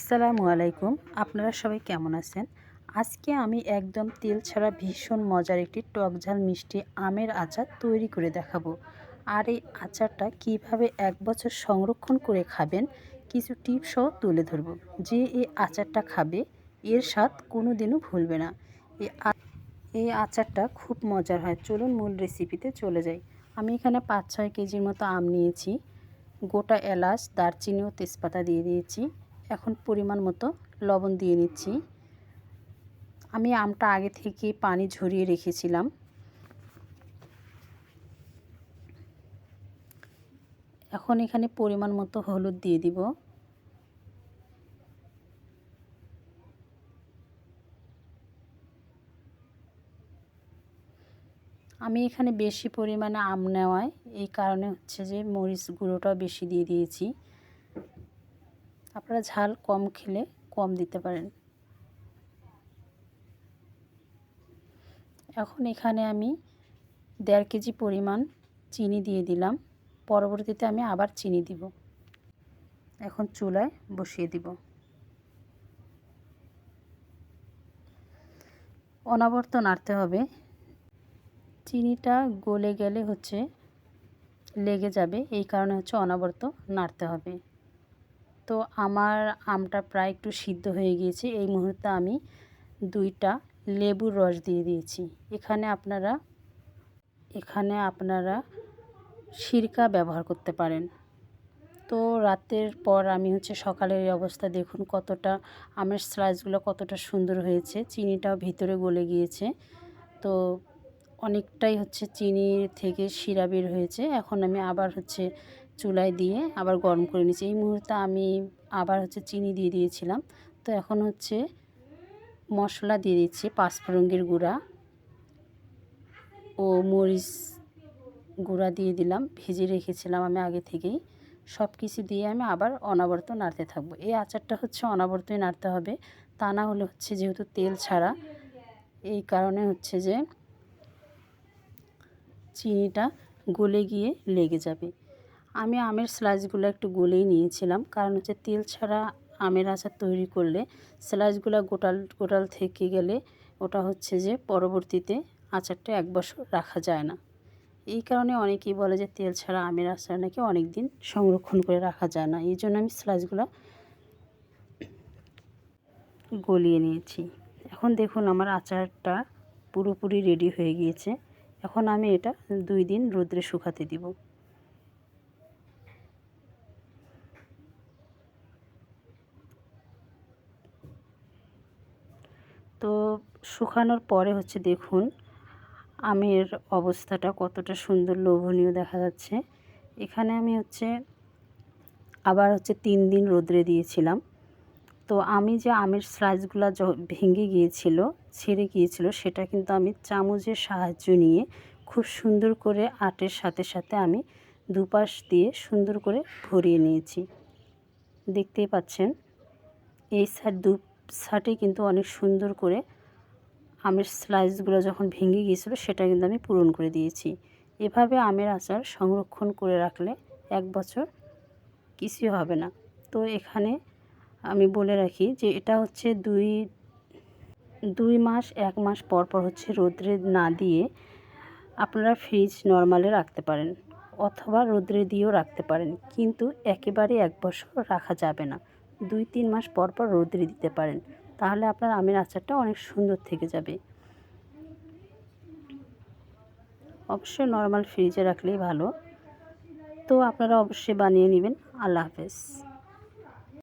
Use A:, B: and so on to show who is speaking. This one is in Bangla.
A: আসসালামু আলাইকুম। আপনারা সবাই কেমন আছেন? আজকে আমি একদম তেল ছাড়া ভীষণ মজার একটি টক ঝাল মিষ্টি আমের আচার তৈরি করে দেখাবো। আর এই আচারটা কীভাবে এক বছর সংরক্ষণ করে খাবেন কিছু টিপসও তুলে ধরবো। যে এই আচারটা খাবে, এর স্বাদ কোনো দিনও ভুলবে না। এই আচারটা খুব মজার হয়। চলুন মূল রেসিপিতে চলে যাই। আমি এখানে পাঁচ ছয় কেজির মতো আম নিয়েছি। গোটা এলাচ, দারচিনি ও তেজপাতা দিয়ে দিয়েছি। এখন পরিমাণ মতো লবণ দিয়ে নিচ্ছি। আমি আমটা আগে থেকে পানি ঝরিয়ে রেখেছিলাম। এখন এখানে পরিমাণ মতো হলুদ দিয়ে দিব। আমি এখানে বেশি পরিমাণে আম নেওয়ায় এই কারণে হচ্ছে যে মরিচ গুঁড়োটাও বেশি দিয়ে দিয়েছি। আপনারা ঝাল কম খেলে কম দিতে পারেন। এখন এখানে আমি দেড় কেজি পরিমাণ চিনি দিয়ে দিলাম। পরবর্তীতে আমি আবার চিনি দিব। এখন চুলায় বসিয়ে দিব। অনাবর্ত নাড়তে হবে। চিনিটা গলে গেলে হচ্ছে লেগে যাবে, এই কারণে হচ্ছে অনাবর্ত নাড়তে হবে। তো আমার আমটা প্রায় একটু সিদ্ধ হয়ে গিয়েছে। এই মুহূর্তে আমি দুইটা লেবুর রস দিয়ে দিয়েছি। এখানে আপনারা এখানে আপনারা সিরকা ব্যবহার করতে পারেন। তো রাতের পর আমি হচ্ছে সকালের অবস্থা দেখুন কতটা, আমের স্লাইসগুলো কতটা সুন্দর হয়েছে। চিনিটাও ভিতরে গলে গিয়েছে। তো অনেকটাই হচ্ছে চিনি থেকে শিরা বের হয়েছে। এখন আমি আবার হচ্ছে চুলায় দিয়ে আবার গরম করে নিয়েছি। এই মুহূর্তে আমি আবার হচ্ছে চিনি দিয়ে দিয়েছিলাম। তো এখন হচ্ছে মশলা দিয়ে দিচ্ছি পাঁচফোড়ঙ্গের গুঁড়া ও মরিচ গুঁড়া দিয়ে দিলাম। ভেজে রেখেছিলাম আমি আগে থেকেই। সব কিছু দিয়ে আমি আবার অনাবর্ত নাড়তে থাকব। এই আচারটা হচ্ছে অনাবর্তই নাড়তে হবে। তা না হলে হচ্ছে যেহেতু তেল ছাড়া, এই কারণে হচ্ছে যে চিনিটা গলে গিয়ে লেগে যাবে। আমি আমের স্লাইসগুলো একটু গলেই নিয়েছিলাম। কারণ হচ্ছে তেল ছাড়া আমের আচার তৈরি করলে স্লাইসগুলো গোটাল গোটাল থেকে গেলে ওটা হচ্ছে যে পরবর্তীতে আচারটা এক বছর রাখা যায় না। এই কারণে অনেকেই বলে যে তেল ছাড়া আমের আচার নাকি অনেক দিন সংরক্ষণ করে রাখা যায় না। এই জন্য আমি স্লাইসগুলো গলিয়ে নিয়েছি। এখন দেখুন আমার আচারটা পুরোপুরি রেডি হয়ে গিয়েছে। এখন আমি এটা দুই দিন রোদ্রে শুকাতে দিব তো শুকানোর পরে হচ্ছে দেখুন, আমের অবস্থাটা কতটা সুন্দর লোভনীয় দেখা যাচ্ছে। এখানে আমি হচ্ছে আবার হচ্ছে তিন দিন রোদ্রে দিয়েছিলাম। তো আমি যে আমের স্লাইসগুলো ভেঙে গিয়েছিল, ছেড়ে গিয়েছিল, সেটা কিন্তু আমি চামচের সাহায্য নিয়ে খুব সুন্দর করে আটের সাথে সাথে আমি দুপাশ দিয়ে সুন্দর করে ভরিয়ে নিয়েছি। দেখতেই পাচ্ছেন, এই সাইড দু সাইডে কিন্তু অনেক সুন্দর করে আমের স্লাইসগুলো যখন ভেঙে গিয়েছিল, সেটা কিন্তু আমি পূরণ করে দিয়েছি। এভাবে আমের আচার সংরক্ষণ করে রাখলে এক বছর কিছুই হবে না। তো এখানে আমি বলে রাখি যে, এটা হচ্ছে দুই দুই মাস, এক মাস পর পর হচ্ছে রোদ্রে না দিয়ে আপনারা ফ্রিজ নর্মালে রাখতে পারেন, অথবা রোদ্রে দিয়েও রাখতে পারেন, কিন্তু একেবারে এক বছর রাখা যাবে না। দুই, তিন মাস পর পর রোদ্রে দিতে পারেন। তাহলে আপনার আমের আচারটা অনেক সুন্দর থেকে যাবে। অবশ্যই নর্মাল ফ্রিজে রাখলেই ভালো। তো আপনারা অবশ্যই বানিয়ে নেবেন। আল্লাহ হাফেজ।